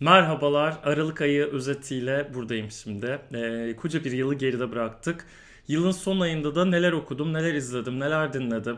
Merhabalar, Aralık ayı özetiyle buradayım şimdi. Ee, koca bir yılı geride bıraktık. Yılın son ayında da neler okudum, neler izledim, neler dinledim.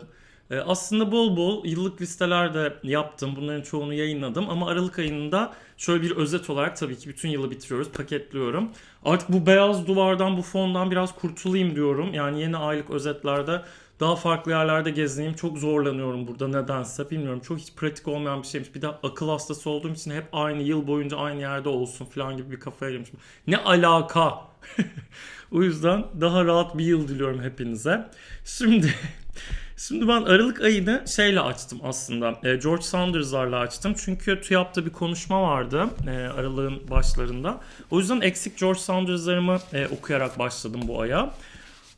Ee, aslında bol bol yıllık listeler de yaptım. Bunların çoğunu yayınladım. Ama Aralık ayında şöyle bir özet olarak tabii ki bütün yılı bitiriyoruz, paketliyorum. Artık bu beyaz duvardan, bu fondan biraz kurtulayım diyorum. Yani yeni aylık özetlerde daha farklı yerlerde gezeyim. Çok zorlanıyorum burada nedense. Bilmiyorum çok hiç pratik olmayan bir şeymiş. Bir de akıl hastası olduğum için hep aynı yıl boyunca aynı yerde olsun falan gibi bir kafaya girmişim. Ne alaka? o yüzden daha rahat bir yıl diliyorum hepinize. Şimdi Şimdi ben Aralık ayını şeyle açtım aslında. E, George Sanders'larla açtım. Çünkü TÜYAP'ta bir konuşma vardı e, Aralık'ın başlarında. O yüzden eksik George Sanders'larımı e, okuyarak başladım bu aya.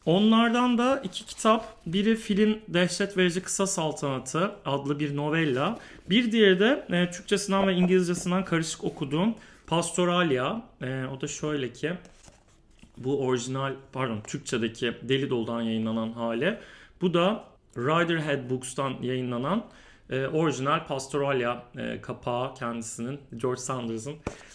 Onlardan da iki kitap. Biri Filin Dehşet Verici Kısa Saltanatı adlı bir novella. Bir diğeri de e, Türkçesinden ve İngilizcesinden karışık okuduğum Pastoralia. E, o da şöyle ki bu orijinal pardon Türkçedeki Deli Dolu'dan yayınlanan hali. Bu da Riderhead Books'tan yayınlanan e, orijinal Pastoralia e, kapağı kendisinin George Sanders'ın.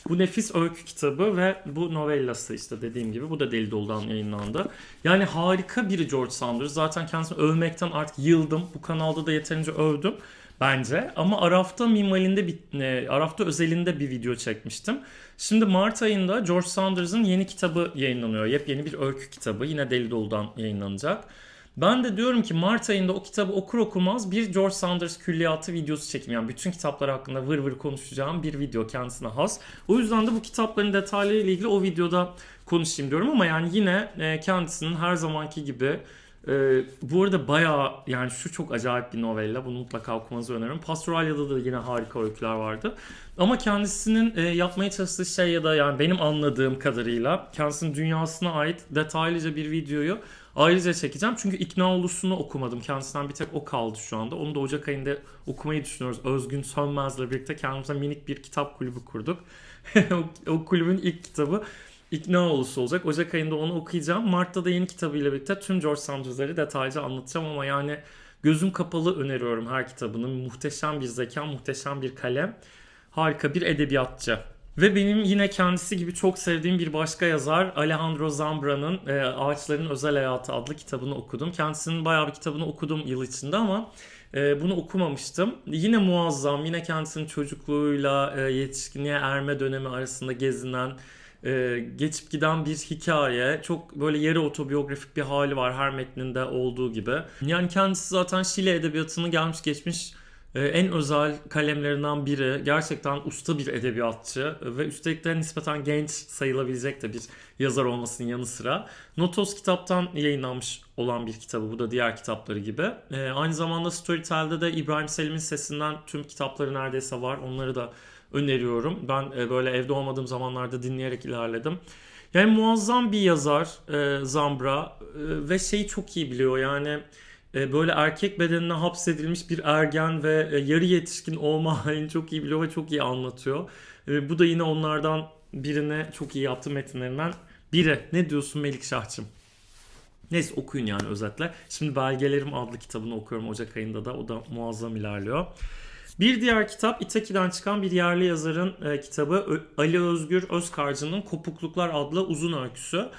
Bu nefis öykü kitabı ve bu novellası işte dediğim gibi bu da Deli Dolu'dan yayınlandı. Yani harika biri George Sanders. Zaten kendisini övmekten artık yıldım. Bu kanalda da yeterince övdüm bence. Ama Araf'ta minvalinde bir, e, Araf'ta özelinde bir video çekmiştim. Şimdi Mart ayında George Sanders'ın yeni kitabı yayınlanıyor. Yepyeni bir öykü kitabı. Yine Deli Dolu'dan yayınlanacak. Ben de diyorum ki Mart ayında o kitabı okur okumaz bir George Sanders külliyatı videosu çekeyim. Yani bütün kitaplar hakkında vır vır konuşacağım bir video kendisine has. O yüzden de bu kitapların detaylarıyla ilgili o videoda konuşayım diyorum ama yani yine e, kendisinin her zamanki gibi ee, bu arada bayağı yani şu çok acayip bir novella. Bunu mutlaka okumanızı öneririm. Pastoralia'da da yine harika öyküler vardı. Ama kendisinin e, yapmaya çalıştığı şey ya da yani benim anladığım kadarıyla kendisinin dünyasına ait detaylıca bir videoyu ayrıca çekeceğim. Çünkü ikna olusunu okumadım. Kendisinden bir tek o kaldı şu anda. Onu da Ocak ayında okumayı düşünüyoruz. Özgün Sönmez'le birlikte kendimize minik bir kitap kulübü kurduk. o, kulübün ilk kitabı İkna olusu olacak. Ocak ayında onu okuyacağım. Mart'ta da yeni kitabıyla birlikte tüm George Sanders'ları detaylıca anlatacağım ama yani gözüm kapalı öneriyorum her kitabını. Muhteşem bir zeka, muhteşem bir kalem. Harika bir edebiyatçı. Ve benim yine kendisi gibi çok sevdiğim bir başka yazar Alejandro Zambra'nın e, Ağaçların Özel Hayatı adlı kitabını okudum. Kendisinin bayağı bir kitabını okudum yıl içinde ama e, bunu okumamıştım. Yine muazzam, yine kendisinin çocukluğuyla e, yetişkinliğe erme dönemi arasında gezinen e, geçip giden bir hikaye. Çok böyle yarı otobiyografik bir hali var her metninde olduğu gibi. Yani kendisi zaten Şile edebiyatını gelmiş geçmiş e, en özel kalemlerinden biri. Gerçekten usta bir edebiyatçı ve üstelik de nispeten genç sayılabilecek de bir yazar olmasının yanı sıra. Notos kitaptan yayınlanmış olan bir kitabı. Bu da diğer kitapları gibi. E, aynı zamanda Storytel'de de İbrahim Selim'in sesinden tüm kitapları neredeyse var. Onları da öneriyorum. Ben e, böyle evde olmadığım zamanlarda dinleyerek ilerledim. Yani muazzam bir yazar e, Zambra e, ve şeyi çok iyi biliyor yani e, böyle erkek bedenine hapsedilmiş bir ergen ve e, yarı yetişkin olma halini çok iyi biliyor ve çok iyi anlatıyor. E, bu da yine onlardan birine çok iyi yaptığı metinlerinden biri. Ne diyorsun Melik Şahçım? Neyse okuyun yani özetle. Şimdi Belgelerim adlı kitabını okuyorum Ocak ayında da. O da muazzam ilerliyor. Bir diğer kitap İtaki'den çıkan bir yerli yazarın e, kitabı Ali Özgür Özkarcı'nın Kopukluklar adlı uzun öyküsü.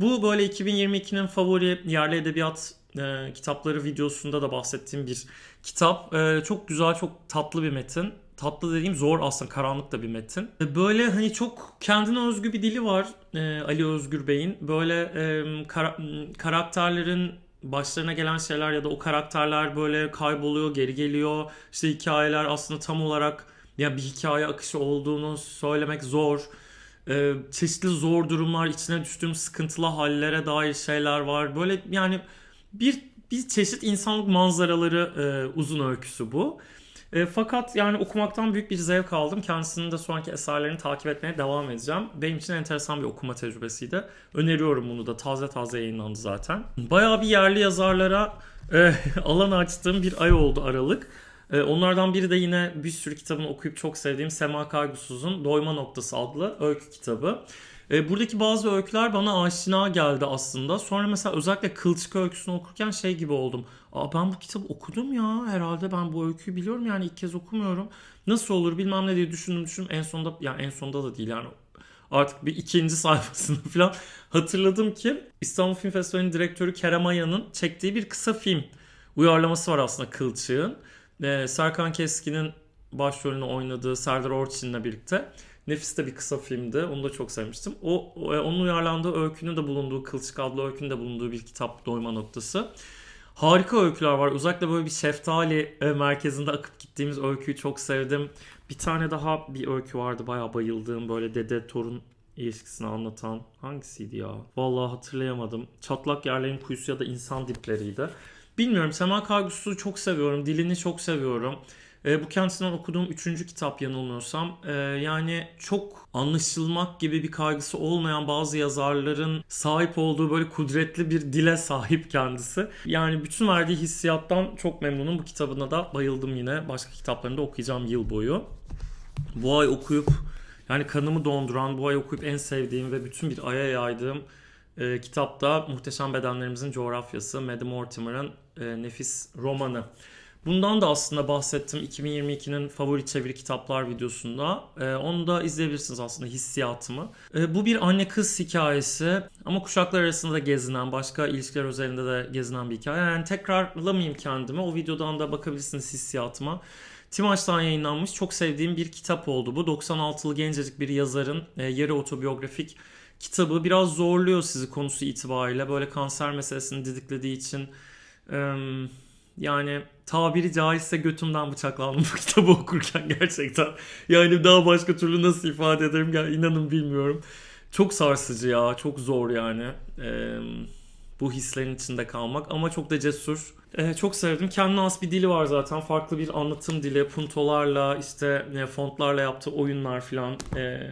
Bu böyle 2022'nin favori yerli edebiyat e, kitapları videosunda da bahsettiğim bir kitap. E, çok güzel, çok tatlı bir metin. Tatlı dediğim zor aslında karanlık da bir metin. E, böyle hani çok kendine özgü bir dili var e, Ali Özgür Bey'in. Böyle e, kara, karakterlerin başlarına gelen şeyler ya da o karakterler böyle kayboluyor, geri geliyor. İşte hikayeler aslında tam olarak ya bir hikaye akışı olduğunu söylemek zor. Ee, çeşitli zor durumlar, içine düştüğüm sıkıntılı hallere dair şeyler var. Böyle yani bir bir çeşit insanlık manzaraları e, uzun öyküsü bu. E, fakat yani okumaktan büyük bir zevk aldım. Kendisinin de sonraki eserlerini takip etmeye devam edeceğim. Benim için enteresan bir okuma tecrübesiydi. Öneriyorum bunu da. Taze taze yayınlandı zaten. Bayağı bir yerli yazarlara e, alan açtığım bir ay oldu Aralık. E, onlardan biri de yine bir sürü kitabını okuyup çok sevdiğim Sema Kaygusuz'un Doyma Noktası adlı öykü kitabı. E, buradaki bazı öyküler bana aşina geldi aslında. Sonra mesela özellikle Kılçık öyküsünü okurken şey gibi oldum. Aa, ben bu kitabı okudum ya herhalde ben bu öyküyü biliyorum yani ilk kez okumuyorum. Nasıl olur bilmem ne diye düşündüm düşündüm. En sonunda yani en sonunda da değil yani artık bir ikinci sayfasını falan hatırladım ki İstanbul Film Festivali'nin direktörü Kerem Aya'nın çektiği bir kısa film uyarlaması var aslında Kılçık'ın. Ee, Serkan Keskin'in başrolünü oynadığı Serdar Orçun'la birlikte. Nefis de bir kısa filmdi. Onu da çok sevmiştim. O, o onun uyarlandığı öykünün de bulunduğu, Kılçık adlı öykünün de bulunduğu bir kitap Doyma Noktası. Harika öyküler var. Özellikle böyle bir şeftali e, merkezinde akıp gittiğimiz öyküyü çok sevdim. Bir tane daha bir öykü vardı bayağı bayıldığım böyle dede torun ilişkisini anlatan hangisiydi ya? Vallahi hatırlayamadım. Çatlak yerlerin kuyusu ya da insan dipleriydi. Bilmiyorum Sema Kargus'u çok seviyorum. Dilini çok seviyorum. E, bu kendisinden okuduğum üçüncü kitap yanılmıyorsam. E, yani çok anlaşılmak gibi bir kaygısı olmayan bazı yazarların sahip olduğu böyle kudretli bir dile sahip kendisi. Yani bütün verdiği hissiyattan çok memnunum. Bu kitabına da bayıldım yine. Başka kitaplarını da okuyacağım yıl boyu. Bu ay okuyup yani kanımı donduran, bu ay okuyup en sevdiğim ve bütün bir aya yaydığım e, kitapta Muhteşem Bedenlerimizin Coğrafyası, Maddie Mortimer'ın e, nefis romanı. Bundan da aslında bahsettim 2022'nin favori çeviri kitaplar videosunda. Ee, onu da izleyebilirsiniz aslında hissiyatımı. Ee, bu bir anne kız hikayesi ama kuşaklar arasında da gezinen, başka ilişkiler özelinde de gezinen bir hikaye. Yani tekrarlamayayım kendimi. O videodan da bakabilirsiniz hissiyatıma. Timaç'tan yayınlanmış çok sevdiğim bir kitap oldu bu. 96'lı gencecik bir yazarın e, yarı otobiyografik kitabı. Biraz zorluyor sizi konusu itibariyle. Böyle kanser meselesini didiklediği için... E, yani tabiri caizse götümden bıçaklandım bu kitabı okurken gerçekten. Yani daha başka türlü nasıl ifade ederim yani inanın bilmiyorum. Çok sarsıcı ya, çok zor yani. Ee, bu hislerin içinde kalmak ama çok da cesur. Ee, çok sevdim. Kendine has bir dili var zaten. Farklı bir anlatım dili, puntolarla, işte fontlarla yaptığı oyunlar falan. Ee,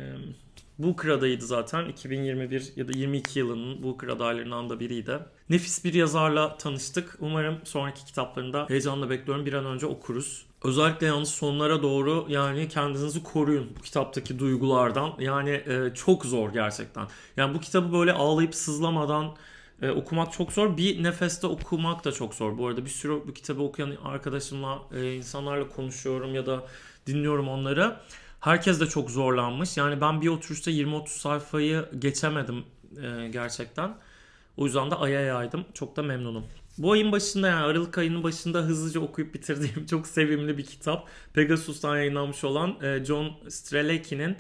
Booker adayıydı zaten. 2021 ya da 22 yılının Booker adaylarından da biriydi. Nefis bir yazarla tanıştık. Umarım sonraki kitaplarında heyecanla bekliyorum. Bir an önce okuruz. Özellikle yalnız sonlara doğru yani kendinizi koruyun bu kitaptaki duygulardan. Yani e, çok zor gerçekten. Yani bu kitabı böyle ağlayıp sızlamadan e, okumak çok zor. Bir nefeste okumak da çok zor. Bu arada bir sürü bu kitabı okuyan arkadaşımla, e, insanlarla konuşuyorum ya da dinliyorum onları. Herkes de çok zorlanmış. Yani ben bir oturuşta 20-30 sayfayı geçemedim e, gerçekten. O yüzden de aya yaydım. Çok da memnunum. Bu ayın başında yani Aralık ayının başında hızlıca okuyup bitirdiğim çok sevimli bir kitap. Pegasus'tan yayınlanmış olan e, John Strelacky'nin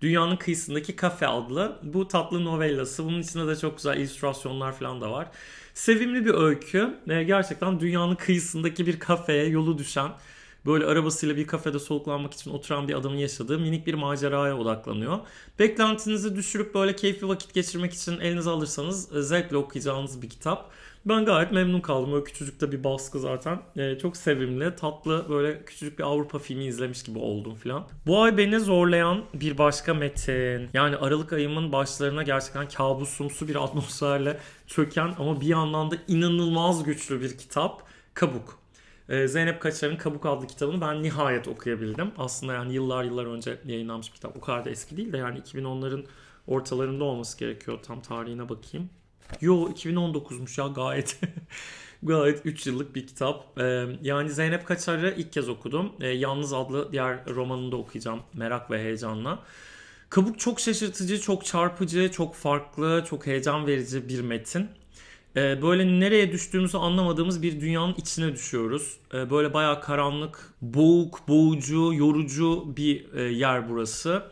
Dünyanın Kıyısındaki Kafe adlı bu tatlı novellası. Bunun içinde de çok güzel illüstrasyonlar falan da var. Sevimli bir öykü. E, gerçekten dünyanın kıyısındaki bir kafeye yolu düşen böyle arabasıyla bir kafede soluklanmak için oturan bir adamın yaşadığı minik bir maceraya odaklanıyor. Beklentinizi düşürüp böyle keyifli vakit geçirmek için elinize alırsanız e, zevkle okuyacağınız bir kitap. Ben gayet memnun kaldım. Öyle küçücük de bir baskı zaten. Ee, çok sevimli, tatlı böyle küçücük bir Avrupa filmi izlemiş gibi oldum filan. Bu ay beni zorlayan bir başka metin. Yani Aralık ayımın başlarına gerçekten kabusumsu bir atmosferle çöken ama bir yandan da inanılmaz güçlü bir kitap. Kabuk. Ee, Zeynep Kaçar'ın Kabuk adlı kitabını ben nihayet okuyabildim. Aslında yani yıllar yıllar önce yayınlanmış bir kitap. O kadar da eski değil de yani 2010'ların ortalarında olması gerekiyor. Tam tarihine bakayım. Yo 2019'muş ya gayet. gayet 3 yıllık bir kitap. Ee, yani Zeynep Kaçar'ı ilk kez okudum. Ee, Yalnız adlı diğer romanını da okuyacağım merak ve heyecanla. Kabuk çok şaşırtıcı, çok çarpıcı, çok farklı, çok heyecan verici bir metin. Ee, böyle nereye düştüğümüzü anlamadığımız bir dünyanın içine düşüyoruz. Ee, böyle bayağı karanlık, boğuk, boğucu, yorucu bir e, yer burası.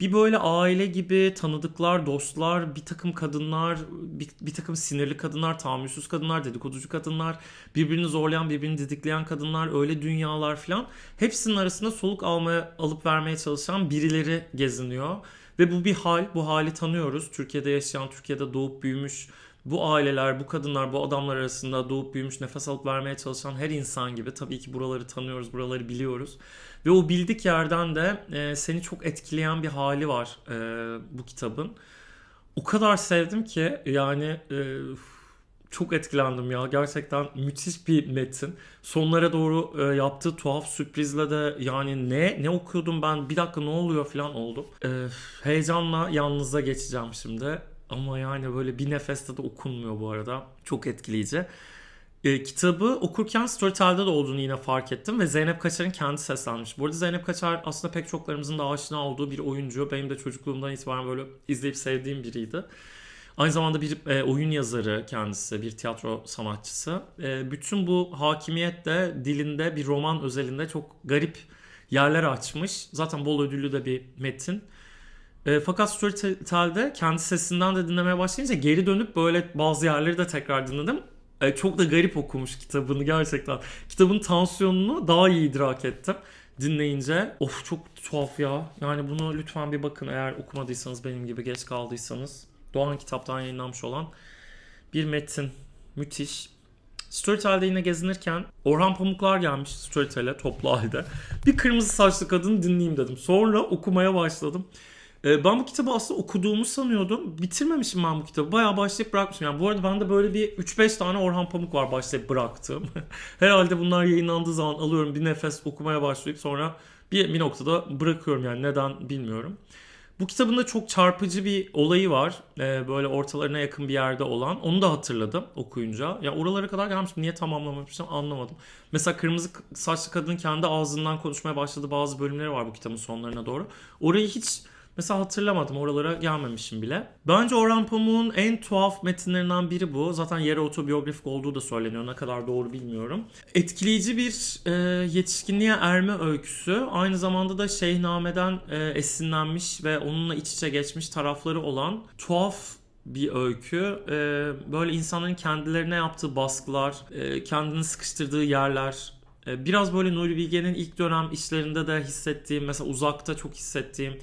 Bir böyle aile gibi tanıdıklar, dostlar, bir takım kadınlar, bir, bir takım sinirli kadınlar, tahammülsüz kadınlar, dedikoducu kadınlar, birbirini zorlayan, birbirini didikleyen kadınlar, öyle dünyalar falan. Hepsinin arasında soluk almaya, alıp vermeye çalışan birileri geziniyor. Ve bu bir hal, bu hali tanıyoruz. Türkiye'de yaşayan, Türkiye'de doğup büyümüş, bu aileler, bu kadınlar, bu adamlar arasında doğup büyümüş, nefes alıp vermeye çalışan her insan gibi tabii ki buraları tanıyoruz, buraları biliyoruz. Ve o bildik yerden de e, seni çok etkileyen bir hali var e, bu kitabın. O kadar sevdim ki yani e, çok etkilendim ya. Gerçekten müthiş bir metin. Sonlara doğru e, yaptığı tuhaf sürprizle de yani ne ne okuyordum ben bir dakika ne oluyor falan oldu. E, heyecanla yalnız'a geçeceğim şimdi. Ama yani böyle bir nefeste de okunmuyor bu arada. Çok etkileyici. E, kitabı okurken Storytel'de de olduğunu yine fark ettim ve Zeynep Kaçar'ın kendi seslenmiş. Bu arada Zeynep Kaçar aslında pek çoklarımızın da aşina olduğu bir oyuncu. Benim de çocukluğumdan itibaren böyle izleyip sevdiğim biriydi. Aynı zamanda bir e, oyun yazarı kendisi, bir tiyatro sanatçısı. E, bütün bu hakimiyet de dilinde bir roman özelinde çok garip yerler açmış. Zaten bol ödüllü de bir metin. E, fakat Storytel'de kendi sesinden de dinlemeye başlayınca geri dönüp böyle bazı yerleri de tekrar dinledim. E, çok da garip okumuş kitabını gerçekten. Kitabın tansiyonunu daha iyi idrak ettim dinleyince. Of çok tuhaf ya. Yani bunu lütfen bir bakın eğer okumadıysanız benim gibi geç kaldıysanız. Doğan kitaptan yayınlanmış olan bir metin. Müthiş. Storytel'de yine gezinirken Orhan Pamuklar gelmiş Storytel'e toplu halde. Bir kırmızı saçlı kadını dinleyeyim dedim. Sonra okumaya başladım. Ee, ben bu kitabı aslında okuduğumu sanıyordum. Bitirmemişim ben bu kitabı. Bayağı başlayıp bırakmışım. Yani bu arada bende böyle bir 3-5 tane Orhan Pamuk var başlayıp bıraktığım. Herhalde bunlar yayınlandığı zaman alıyorum bir nefes okumaya başlayıp sonra bir, bir noktada bırakıyorum yani neden bilmiyorum. Bu kitabın da çok çarpıcı bir olayı var. Ee, böyle ortalarına yakın bir yerde olan. Onu da hatırladım okuyunca. Ya oralara kadar gelmişim. Niye tamamlamamışım anlamadım. Mesela kırmızı saçlı kadın kendi ağzından konuşmaya başladığı bazı bölümleri var bu kitabın sonlarına doğru. Orayı hiç Mesela hatırlamadım oralara gelmemişim bile. Bence Orhan Pamuk'un en tuhaf metinlerinden biri bu. Zaten yarı otobiyografik olduğu da söyleniyor. Ne kadar doğru bilmiyorum. Etkileyici bir e, yetişkinliğe erme öyküsü. Aynı zamanda da Şeyhname'den e, esinlenmiş ve onunla iç içe geçmiş tarafları olan tuhaf bir öykü. E, böyle insanların kendilerine yaptığı baskılar, e, kendini sıkıştırdığı yerler, e, Biraz böyle Nuri Bilge'nin ilk dönem işlerinde de hissettiğim, mesela uzakta çok hissettiğim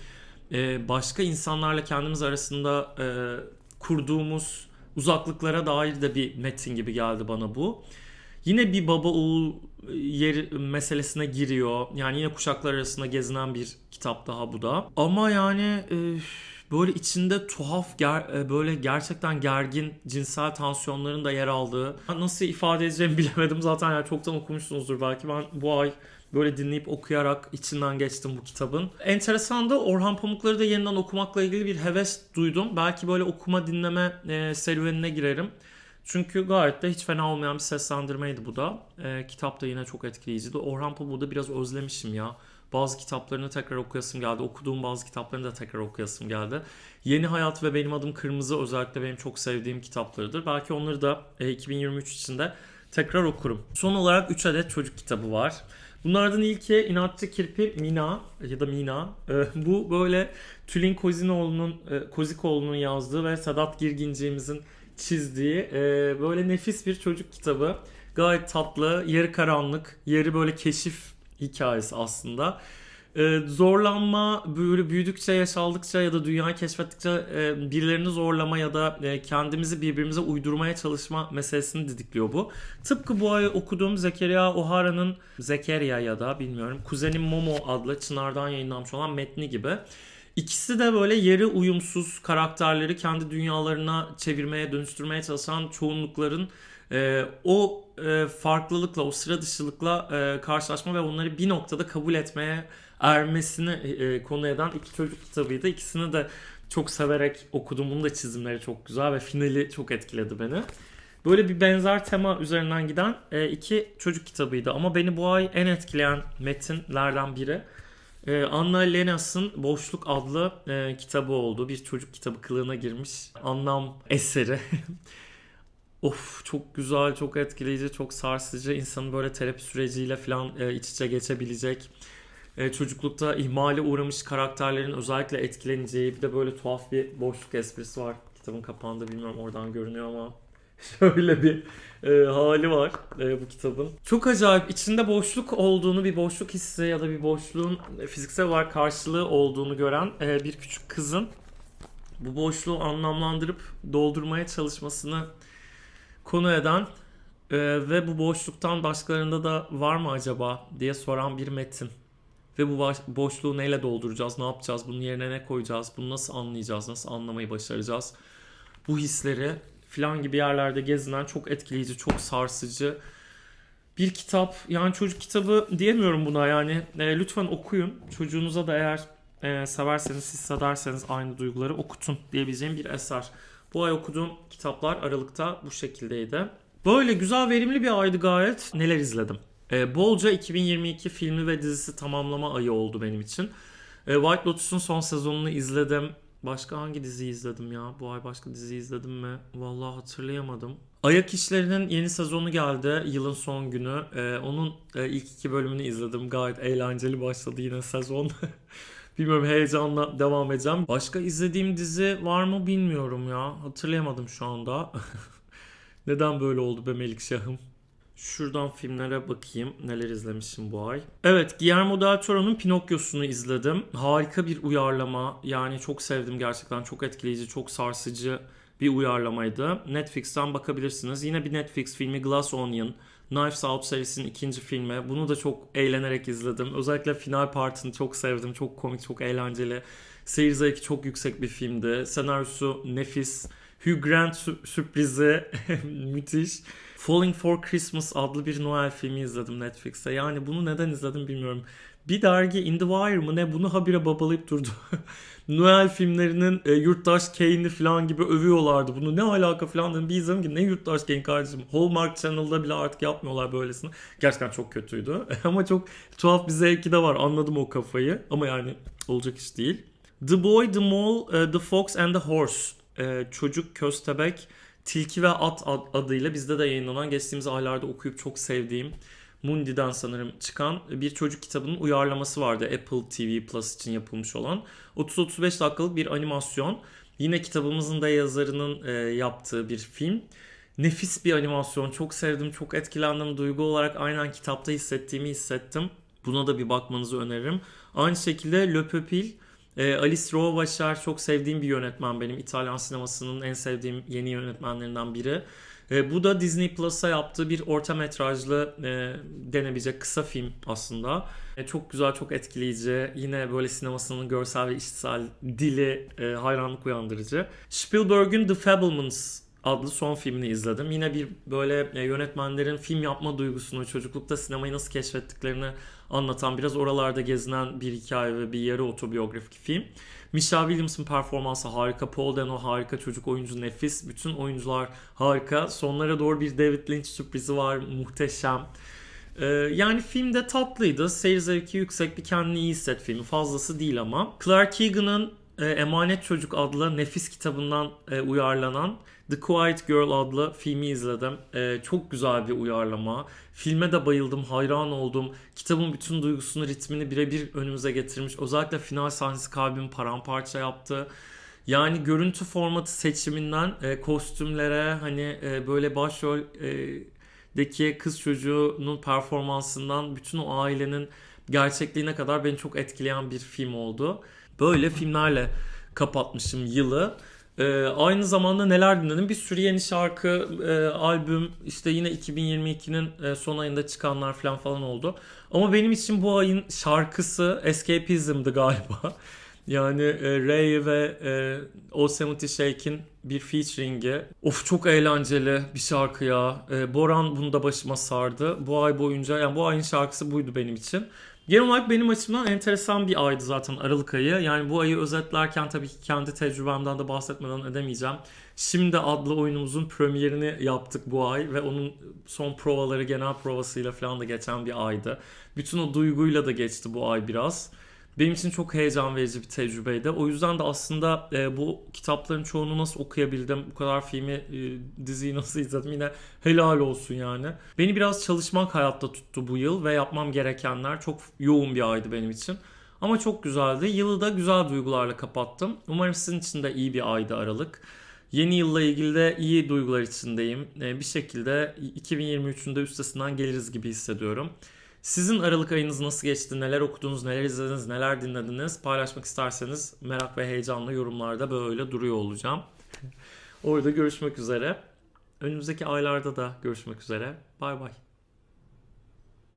e, başka insanlarla kendimiz arasında e, kurduğumuz uzaklıklara dair de bir metin gibi geldi bana bu. Yine bir baba oğul yer meselesine giriyor. Yani yine kuşaklar arasında gezinen bir kitap daha bu da. Ama yani e, böyle içinde tuhaf ger, e, böyle gerçekten gergin cinsel tansiyonların da yer aldığı. Nasıl ifade edeceğimi bilemedim zaten yani çoktan okumuşsunuzdur belki. Ben bu ay Böyle dinleyip okuyarak içinden geçtim bu kitabın. Enteresan da Orhan Pamukları da yeniden okumakla ilgili bir heves duydum. Belki böyle okuma dinleme e, serüvenine girerim. Çünkü gayet de hiç fena olmayan bir seslendirmeydi bu da. E, kitap da yine çok etkileyiciydi. Orhan Pamuk'u da biraz özlemişim ya. Bazı kitaplarını tekrar okuyasım geldi. Okuduğum bazı kitaplarını da tekrar okuyasım geldi. Yeni Hayat ve Benim Adım Kırmızı özellikle benim çok sevdiğim kitaplarıdır. Belki onları da e, 2023 içinde tekrar okurum. Son olarak 3 adet çocuk kitabı var. Bunlardan ilki inatçı kirpi Mina ya da Mina. Ee, bu böyle Tülin Kozinoğlu'nun e, Kozikoğlu'nun yazdığı ve Sedat Girginciğimizin çizdiği e, böyle nefis bir çocuk kitabı. Gayet tatlı, yarı karanlık, yarı böyle keşif hikayesi aslında e, zorlanma böyle büyüdükçe, yaşaldıkça ya da dünyayı keşfettikçe e, birilerini zorlama ya da e, kendimizi birbirimize uydurmaya çalışma meselesini didikliyor bu. Tıpkı bu ay okuduğum Zekeriya Ohara'nın Zekeriya ya da bilmiyorum Kuzenim Momo adlı Çınar'dan yayınlanmış olan metni gibi. İkisi de böyle yeri uyumsuz karakterleri kendi dünyalarına çevirmeye, dönüştürmeye çalışan çoğunlukların e, o e, farklılıkla, o sıra dışılıkla e, karşılaşma ve onları bir noktada kabul etmeye ermesini e, konu eden iki çocuk kitabıydı. İkisini de çok severek okudum. Bunun da çizimleri çok güzel ve finali çok etkiledi beni. Böyle bir benzer tema üzerinden giden e, iki çocuk kitabıydı. Ama beni bu ay en etkileyen metinlerden biri e, Anna Lenas'ın Boşluk adlı e, kitabı oldu. Bir çocuk kitabı kılığına girmiş anlam eseri. of çok güzel, çok etkileyici, çok sarsıcı. İnsanın böyle terapi süreciyle falan e, iç içe geçebilecek e, çocuklukta ihmale uğramış karakterlerin özellikle etkileneceği bir de böyle tuhaf bir boşluk esprisi var. Kitabın kapağında bilmiyorum oradan görünüyor ama şöyle bir e, hali var e, bu kitabın. Çok acayip içinde boşluk olduğunu bir boşluk hissi ya da bir boşluğun fiziksel olarak karşılığı olduğunu gören e, bir küçük kızın bu boşluğu anlamlandırıp doldurmaya çalışmasını konu eden e, ve bu boşluktan başkalarında da var mı acaba diye soran bir metin. Ve bu boşluğu neyle dolduracağız, ne yapacağız, bunun yerine ne koyacağız, bunu nasıl anlayacağız, nasıl anlamayı başaracağız. Bu hisleri falan gibi yerlerde gezinen çok etkileyici, çok sarsıcı bir kitap. Yani çocuk kitabı diyemiyorum buna yani. E, lütfen okuyun. Çocuğunuza da eğer e, severseniz, hissederseniz aynı duyguları okutun diyebileceğim bir eser. Bu ay okuduğum kitaplar Aralık'ta bu şekildeydi. Böyle güzel verimli bir aydı gayet. Neler izledim? E, bolca 2022 filmi ve dizisi tamamlama ayı oldu benim için. E, White Lotus'un son sezonunu izledim. Başka hangi dizi izledim ya? Bu ay başka dizi izledim mi? Vallahi hatırlayamadım. Ayak İşleri'nin yeni sezonu geldi. Yılın son günü. Ee, onun e, ilk iki bölümünü izledim. Gayet eğlenceli başladı yine sezon. Bilmiyorum heyecanla devam edeceğim. Başka izlediğim dizi var mı bilmiyorum ya. Hatırlayamadım şu anda. Neden böyle oldu be Melikşah'ım? Şuradan filmlere bakayım neler izlemişim bu ay. Evet Guillermo del Toro'nun Pinokyo'sunu izledim. Harika bir uyarlama. Yani çok sevdim gerçekten. Çok etkileyici, çok sarsıcı bir uyarlamaydı. Netflix'ten bakabilirsiniz. Yine bir Netflix filmi Glass Onion. Knives Out serisinin ikinci filmi. Bunu da çok eğlenerek izledim. Özellikle final partını çok sevdim. Çok komik, çok eğlenceli. Seyir zevki çok yüksek bir filmdi. Senaryosu nefis. Hugh Grant sü- sürprizi müthiş. Falling for Christmas adlı bir Noel filmi izledim Netflix'te. Yani bunu neden izledim bilmiyorum. Bir dergi In The Wire mı ne bunu habire babalayıp durdu. Noel filmlerinin e, yurttaş Kane'i falan gibi övüyorlardı. Bunu ne alaka falan dedim. Bir izledim ki ne yurttaş Kane kardeşim. Hallmark Channel'da bile artık yapmıyorlar böylesini. Gerçekten çok kötüydü. Ama çok tuhaf bir zevki de var. Anladım o kafayı. Ama yani olacak iş değil. The Boy, The Mole, e, The Fox and The Horse. E, Çocuk, Köstebek, Tilki ve At ad- adıyla bizde de yayınlanan geçtiğimiz aylarda okuyup çok sevdiğim Mundi'den sanırım çıkan bir çocuk kitabının uyarlaması vardı. Apple TV Plus için yapılmış olan. 30-35 dakikalık bir animasyon. Yine kitabımızın da yazarının e, yaptığı bir film. Nefis bir animasyon. Çok sevdim, çok etkilendim. Duygu olarak aynen kitapta hissettiğimi hissettim. Buna da bir bakmanızı öneririm. Aynı şekilde Le Peuple, e, Alice Rohrwacher çok sevdiğim bir yönetmen benim. İtalyan sinemasının en sevdiğim yeni yönetmenlerinden biri. E, bu da Disney Plus'a yaptığı bir orta metrajlı e, denebilecek kısa film aslında. E, çok güzel, çok etkileyici. Yine böyle sinemasının görsel ve işitsel dili e, hayranlık uyandırıcı. Spielberg'ün The Fablemans adlı son filmini izledim. Yine bir böyle e, yönetmenlerin film yapma duygusunu, çocuklukta sinemayı nasıl keşfettiklerini anlatan, biraz oralarda gezinen bir hikaye ve bir yarı otobiyografik film. Michelle Williams'ın performansı harika, Paul Dano harika, çocuk oyuncu nefis, bütün oyuncular harika. Sonlara doğru bir David Lynch sürprizi var, muhteşem. Ee, yani filmde tatlıydı, seyir zevki yüksek bir kendini iyi hisset filmi, fazlası değil ama. Clark Egan'ın e, Emanet Çocuk adlı nefis kitabından e, uyarlanan The Quiet Girl adlı filmi izledim. E, çok güzel bir uyarlama. Filme de bayıldım, hayran oldum. Kitabın bütün duygusunu, ritmini birebir önümüze getirmiş. Özellikle final sahnesi kalbimi paramparça yaptı. Yani görüntü formatı seçiminden e, kostümlere hani e, böyle başrol e, deki kız çocuğunun performansından bütün o ailenin gerçekliğine kadar beni çok etkileyen bir film oldu. Böyle filmlerle kapatmışım yılı. Ee, aynı zamanda neler dinledim? Bir sürü yeni şarkı, e, albüm, işte yine 2022'nin e, son ayında çıkanlar falan falan oldu. Ama benim için bu ayın şarkısı Escapism'di galiba. Yani e, Ray ve e, Yosemite Shake'in bir featuring'i. Of çok eğlenceli bir şarkı ya. E, Boran bunu da başıma sardı. Bu ay boyunca yani bu ayın şarkısı buydu benim için. Genel olarak benim açımdan enteresan bir aydı zaten Aralık ayı. Yani bu ayı özetlerken tabii ki kendi tecrübemden de bahsetmeden edemeyeceğim. Şimdi adlı oyunumuzun premierini yaptık bu ay ve onun son provaları genel provasıyla falan da geçen bir aydı. Bütün o duyguyla da geçti bu ay biraz. Benim için çok heyecan verici bir tecrübeydi. O yüzden de aslında e, bu kitapların çoğunu nasıl okuyabildim, bu kadar filmi, e, diziyi nasıl izledim yine helal olsun yani. Beni biraz çalışmak hayatta tuttu bu yıl ve yapmam gerekenler çok yoğun bir aydı benim için. Ama çok güzeldi. Yılı da güzel duygularla kapattım. Umarım sizin için de iyi bir aydı Aralık. Yeni yılla ilgili de iyi duygular içindeyim. E, bir şekilde 2023'ün de üstesinden geliriz gibi hissediyorum. Sizin Aralık ayınız nasıl geçti? Neler okudunuz, neler izlediniz, neler dinlediniz? Paylaşmak isterseniz merak ve heyecanla yorumlarda böyle duruyor olacağım. Orada görüşmek üzere. Önümüzdeki aylarda da görüşmek üzere. Bay bay.